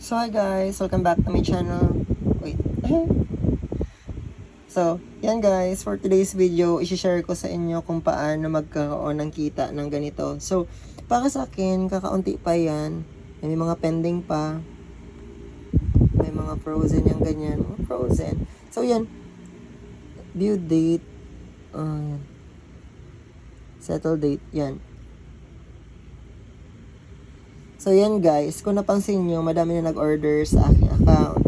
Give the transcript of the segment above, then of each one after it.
So hi guys, welcome back to my channel. Wait. So, yan guys, for today's video, isi-share ko sa inyo kung paano magkaroon ng kita ng ganito. So, para sa akin, kakaunti pa yan. May mga pending pa. May mga frozen yung ganyan. Mga frozen. So, yan. View date. Uh. Settle date. Yan. So, yan guys. Kung napansin nyo, madami na nag-order sa aking account.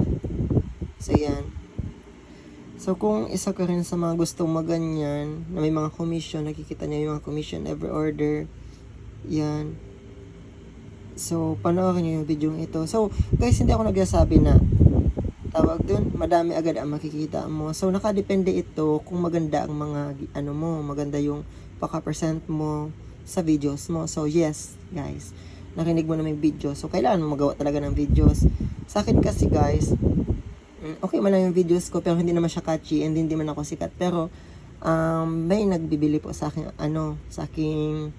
So, yan. So, kung isa ka rin sa mga gustong maganyan, na may mga commission, nakikita niyo yung mga commission every order, yan. So, panoorin niyo yung video ito. So, guys, hindi ako nagsasabi na tawag dun, madami agad ang makikita mo. So, nakadepende ito kung maganda ang mga, ano mo, maganda yung paka-present mo sa videos mo. So, yes, guys, narinig mo na may video. So, kailangan mo magawa talaga ng videos. Sa akin kasi, guys, Mm, okay man lang yung videos ko pero hindi naman siya catchy and hindi man ako sikat. Pero um, may nagbibili po sa akin ano sa aking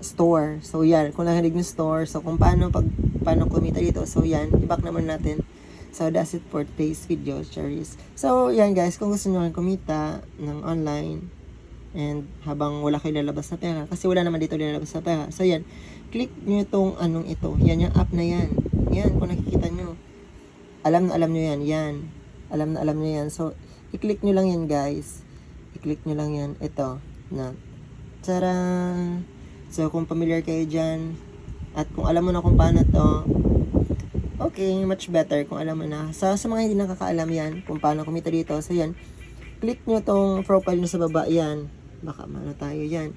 store. So yan. Kung narinig yung store so kung paano pag paano kumita dito. So yan. I-back naman natin so that's it for today's video cherries so yan guys. Kung gusto nyo kumita ng online and habang wala kayo lalabas na pera kasi wala naman dito lalabas na pera so yan click nyo itong anong ito yan yung app na yan yan kung nakikita nyo alam na alam nyo yan, yan. Alam na alam nyo yan. So, i-click nyo lang yan, guys. I-click nyo lang yan. Ito, na. Tara! So, kung familiar kayo dyan, at kung alam mo na kung paano to, okay, much better kung alam mo na. Sa, sa mga hindi nakakaalam yan, kung paano kumita dito, so yan, click nyo tong profile nyo sa baba, yan. Baka mano tayo, yan.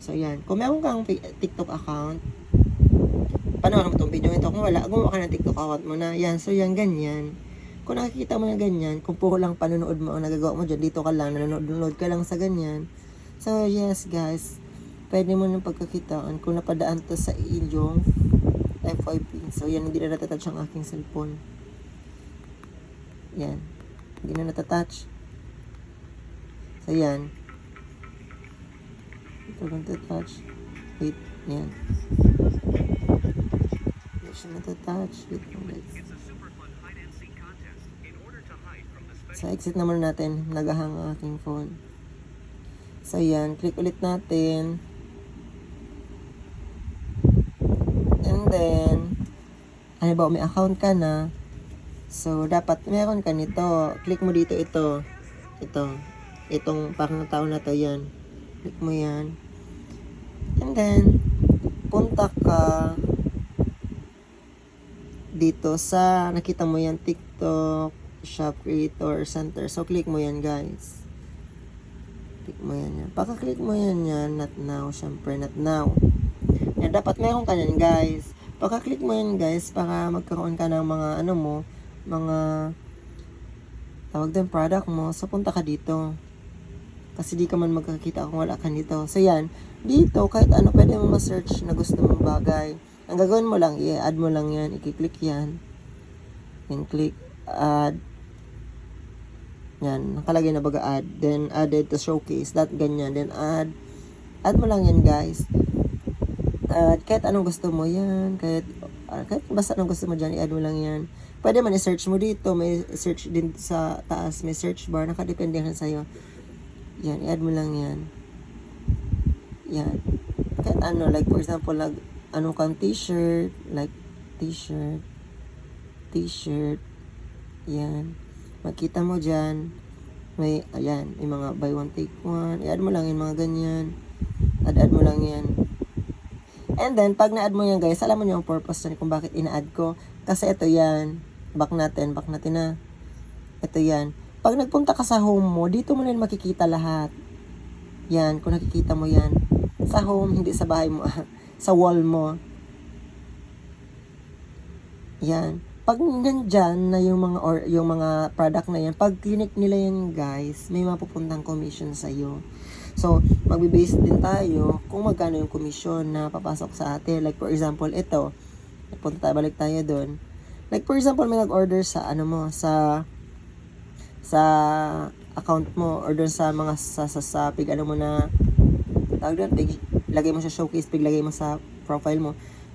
So, yan. Kung meron kang TikTok account, panoorin mo itong video ito. Kung wala, gumawa ka ng TikTok account mo na. Yan, so yan, ganyan. Kung nakikita mo na ganyan, kung puro lang panonood mo ang nagagawa mo dyan, dito ka lang, nanonood ka lang sa ganyan. So, yes, guys. Pwede mo nang pagkakitaan kung napadaan to sa iyong FYP. So, yan, hindi na natatouch ang aking cellphone. Yan. Hindi na natatouch. So, yan. Ito lang touch. Wait, yan. Hindi siya natatouch. Wait lang guys. Sa exit naman natin, nagahang ang aking phone. So yan, click ulit natin. And then, ba, may account ka na. So, dapat meron ka nito. Click mo dito ito. Ito. Itong parang tao na to yan. Click mo yan. And then, punta ka dito sa, nakita mo yan, TikTok, Shop Creator Center. So, click mo yan, guys. Click mo yan yan. Pagka-click mo yan yan, not now, syempre, not now. Yan, dapat meron ka yan, guys. Pagka-click mo yan, guys, para magkaroon ka ng mga, ano mo, mga, tawag din, product mo. So, punta ka dito. Kasi di ka man magkakita kung wala ka dito. So, yan. Dito, kahit ano, pwede mo ma-search na gusto mong bagay. Ang gagawin mo lang, i-add mo lang yan. I-click yan. Then, click add. Yan, nakalagay na baga add. Then, added to showcase. That, ganyan. Then, add. Add mo lang yan, guys. At kahit anong gusto mo yan. Kahit, uh, kahit basta anong gusto mo dyan, i-add mo lang yan. Pwede man i-search mo dito. May search din sa taas. May search bar. Nakadepende rin sa'yo. Yan, i-add mo lang yan. Yan. Kahit ano, like for example, like, ano kang t-shirt, like t-shirt, t-shirt, yan. Makita mo dyan, may, ayan, may mga buy one take one, i-add mo lang yung mga ganyan, add-add mo lang yan. And then, pag na-add mo yan guys, alam mo niyo ang purpose na kung bakit ina-add ko. Kasi ito yan, back natin, back natin na. Ito yan. Pag nagpunta ka sa home mo, dito mo na makikita lahat. Yan, kung nakikita mo yan. Sa home, hindi sa bahay mo, sa wall mo. Yan. Pag nandyan na yung mga or yung mga product na yan, pag clinic nila yan guys, may mapupuntang commission sa iyo. So, magbe-base din tayo kung magkano yung commission na papasok sa atin. Like for example, ito. Punta tayo, balik tayo doon. Like for example, may nag-order sa ano mo, sa sa account mo or doon sa mga sa, ano mo na tawag doon, pig, lagay mo sa showcase, pig lagay mo sa profile mo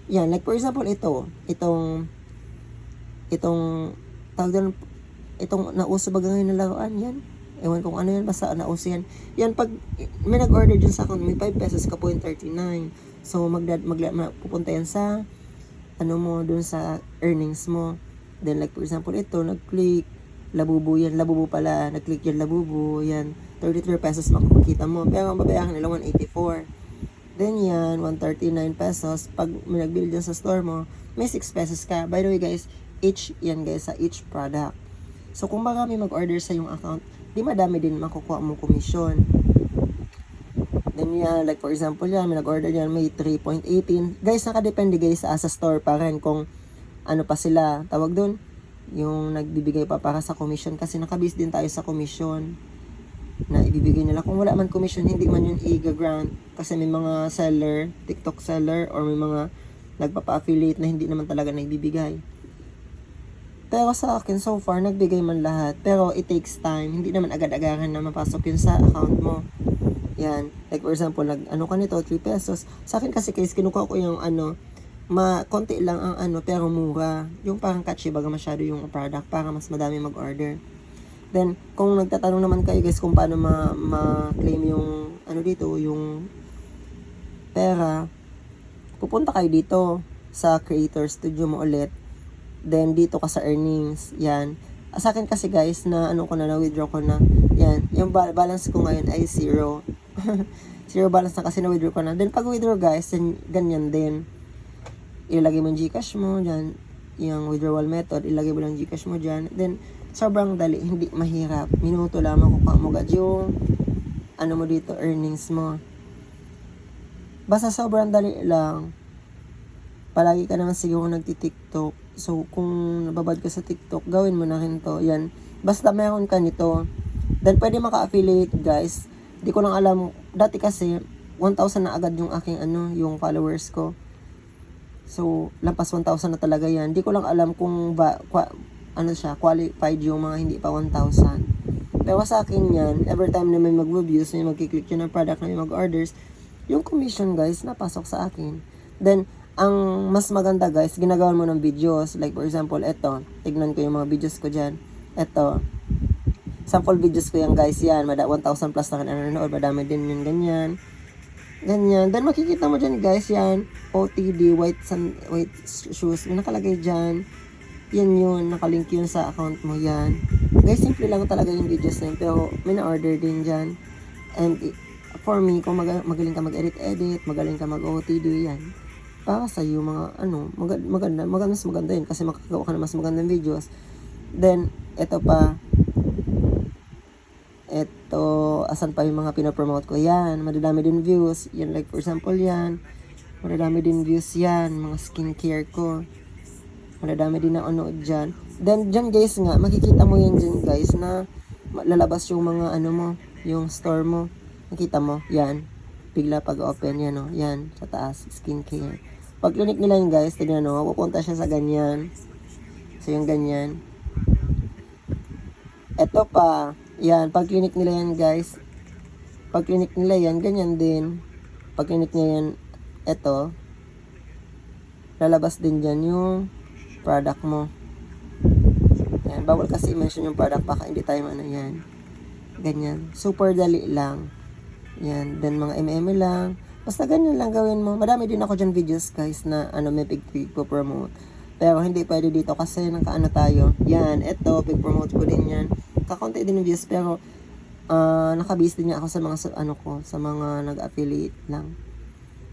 yan, like for example, ito, itong, itong, tawag doon, itong nauso ba ngayon na laruan, yan. Ewan kung ano yan, basta nauso yan. Yan, pag may nag-order dyan sa account, may 5 pesos ka point 39. So, magdad, magla, ma- pupunta yan sa, ano mo, dun sa earnings mo. Then, like for example, ito, nag-click, labubo yan, labubo pala, nag-click yan, labubo, yan, 33 pesos makikita mo. Pero ang babayaran nila, 184. Then yan, 139 pesos. Pag may nagbili dyan sa store mo, may 6 pesos ka. By the way guys, each yan guys, sa each product. So kung marami mag-order sa yung account, di madami din makukuha mong komisyon. Then yan, like for example yan, may nag-order yan, may 3.18. Guys, nakadepende guys sa, sa store pa rin kung ano pa sila, tawag doon, yung nagbibigay pa para sa commission kasi nakabis din tayo sa commission na ibibigay nila. Kung wala man commission, hindi man yun i-grant kasi may mga seller, TikTok seller, or may mga nagpapa-affiliate na hindi naman talaga nagbibigay. Pero sa akin, so far, nagbigay man lahat. Pero it takes time. Hindi naman agad-agaran na mapasok yun sa account mo. Yan. Like for example, nag, ano ka nito, 3 pesos. Sa akin kasi case, kinukuha ko yung ano, ma, konti lang ang ano, pero mura. Yung parang catchy baga masyado yung product para mas madami mag-order. Then, kung nagtatanong naman kayo guys kung paano ma- ma-claim yung ano dito, yung pera, pupunta kayo dito sa Creator Studio mo ulit. Then, dito ka sa earnings. Yan. Sa akin kasi guys, na ano ko na, na-withdraw ko na. Yan. Yung ba- balance ko ngayon ay zero. zero balance na kasi na-withdraw ko na. Then, pag withdraw guys, then, ganyan din. Ilagay mo yung Gcash mo dyan. Yung withdrawal method, ilagay mo lang Gcash mo dyan. Then, sobrang dali, hindi mahirap. Minuto lang makukuha mo agad yung ano mo dito, earnings mo. Basta sobrang dali lang. Palagi ka naman siguro nagti-TikTok. So, kung nababad ka sa TikTok, gawin mo na rin to. Yan. Basta meron ka nito. Then, pwede maka-affiliate, guys. Di ko lang alam. Dati kasi, 1,000 na agad yung aking, ano, yung followers ko. So, lampas 1,000 na talaga yan. Di ko lang alam kung ba, kwa, ano siya, qualified yung mga hindi pa 1,000. Pero sa akin yan, every time na may mag-reviews, may magkiklik yun ng product na may mag-orders, yung commission guys, napasok sa akin. Then, ang mas maganda guys, ginagawa mo ng videos. Like for example, eto, tignan ko yung mga videos ko dyan. Eto, sample videos ko yan guys, yan, mada 1,000 plus na nanonood, madami din yun, ganyan. Ganyan. Then makikita mo dyan guys, yan, OTD, white, sun, white shoes, may nakalagay dyan. Yan yun, nakalink yun sa account mo yan. Guys, simple lang talaga yung videos na yun, pero may na-order din dyan. And for me, kung mag- magaling ka mag-edit-edit, magaling ka mag-OTD, yan. Para sa iyo mga ano, mag- maganda, maganda, mas maganda yun kasi makakagawa ka ng mas magandang videos. Then, eto pa, asan pa yung mga pinapromote ko? Yan, madadami din views. Yan, like for example, yan. Madadami din views yan, mga skincare ko. Madadami din na ano dyan. Then, dyan guys nga, makikita mo yan dyan guys na lalabas yung mga ano mo, yung store mo. Nakita mo, yan. Bigla pag open, yan o, yan, sa taas, skincare. Pag clinic nila yun guys, tignan o, pupunta siya sa ganyan. So, yung ganyan. Eto pa, yan, pag clinic nila yan guys, pag clinic nila yan, ganyan din. Pag clinic niya yan, eto, lalabas din dyan yung product mo. Yan, bawal kasi i-mention yung product, baka hindi tayo ano yan. Ganyan. Super dali lang. Yan, then mga MM lang. Basta ganyan lang gawin mo. Madami din ako dyan videos guys na ano may pig pig po promote. Pero hindi pwede dito kasi nakaano tayo. Yan, eto, pig promote ko din yan. Kakunti din views pero ah nakabase din niya ako sa mga ano ko, sa mga nag-affiliate lang.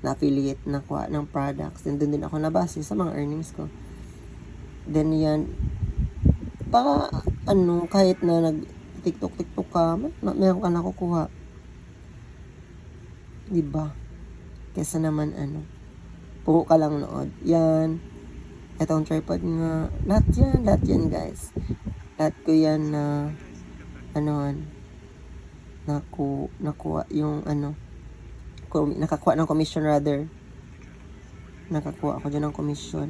Na-affiliate na kuha ng products. Then doon din ako nabase sa mga earnings ko. Then yan, para ano, kahit na nag TikTok, TikTok ka, meron ka nakukuha. Diba? Kesa naman ano, puro ka lang nood. Yan. Ito ang tripod nga. Lahat yan, lahat yan guys. Lahat ko yan na, ano, naku, nakuha yung ano, nakakuha ng commission rather. Nakakuha ako dyan ng commission.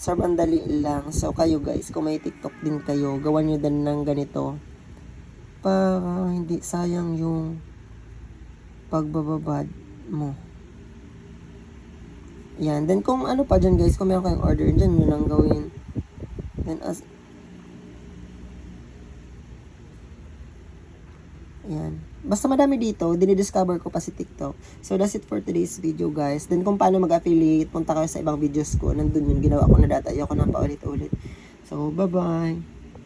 Sobrang dali lang. So, kayo guys, kung may TikTok din kayo, gawan nyo din ng ganito. Para hindi sayang yung pagbababad mo. Yan. Then, kung ano pa dyan, guys, kung meron kayong order, dyan nyo lang gawin. Then, as... Yan. Basta madami dito, dinidiscover ko pa si TikTok. So, that's it for today's video, guys. Then, kung paano mag-affiliate, punta kayo sa ibang videos ko. Nandun yung ginawa ko na data. Ayoko na paulit-ulit. So, bye-bye.